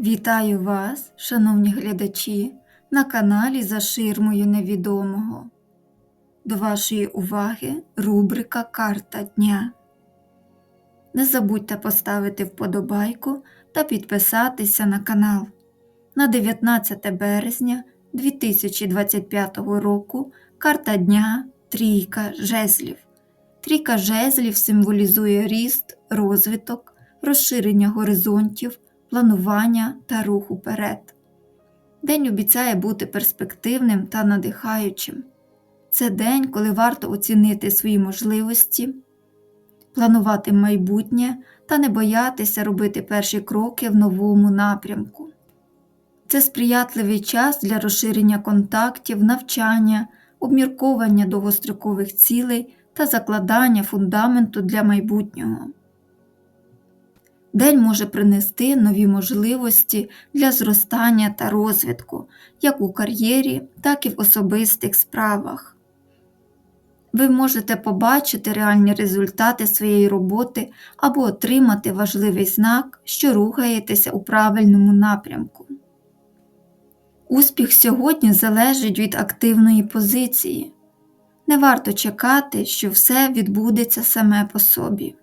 Вітаю вас, шановні глядачі, на каналі За ширмою невідомого. До вашої уваги рубрика Карта дня. Не забудьте поставити вподобайку та підписатися на канал. На 19 березня 2025 року карта дня Трійка жезлів. Трійка жезлів символізує ріст, розвиток, розширення горизонтів, планування та рух уперед. День обіцяє бути перспективним та надихаючим. Це день, коли варто оцінити свої можливості, планувати майбутнє та не боятися робити перші кроки в новому напрямку. Це сприятливий час для розширення контактів, навчання, обмірковання довгострокових цілей та закладання фундаменту для майбутнього. День може принести нові можливості для зростання та розвитку як у кар'єрі, так і в особистих справах. Ви можете побачити реальні результати своєї роботи або отримати важливий знак, що рухаєтеся у правильному напрямку. Успіх сьогодні залежить від активної позиції. Не варто чекати, що все відбудеться саме по собі.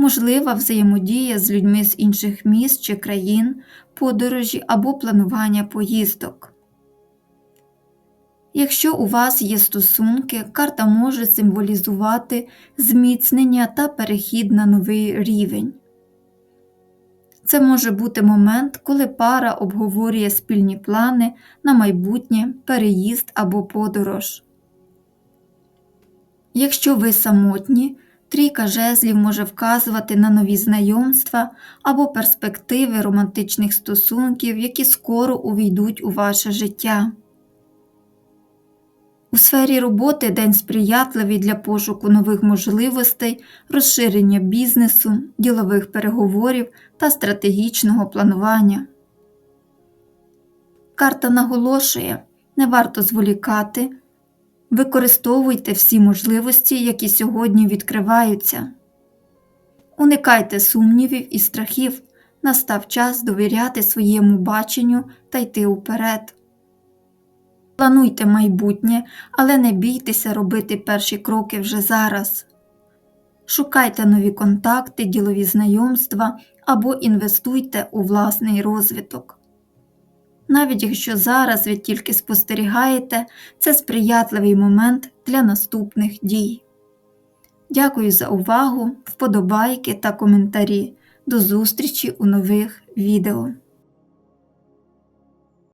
Можлива взаємодія з людьми з інших міст чи країн, подорожі або планування поїздок. Якщо у вас є стосунки, карта може символізувати зміцнення та перехід на новий рівень. Це може бути момент, коли пара обговорює спільні плани на майбутнє, переїзд або подорож. Якщо ви самотні, трійка жезлів може вказувати на нові знайомства або перспективи романтичних стосунків, які скоро увійдуть у ваше життя. У сфері роботи день сприятливий для пошуку нових можливостей, розширення бізнесу, ділових переговорів та стратегічного планування. Карта наголошує, не варто зволікати, використовуйте всі можливості, які сьогодні відкриваються. Уникайте сумнівів і страхів, настав час довіряти своєму баченню та йти уперед. Плануйте майбутнє, але не бійтеся робити перші кроки вже зараз. Шукайте нові контакти, ділові знайомства або інвестуйте у власний розвиток. Навіть якщо зараз ви тільки спостерігаєте, це сприятливий момент для наступних дій. Дякую за увагу, вподобайки та коментарі. До зустрічі у нових відео.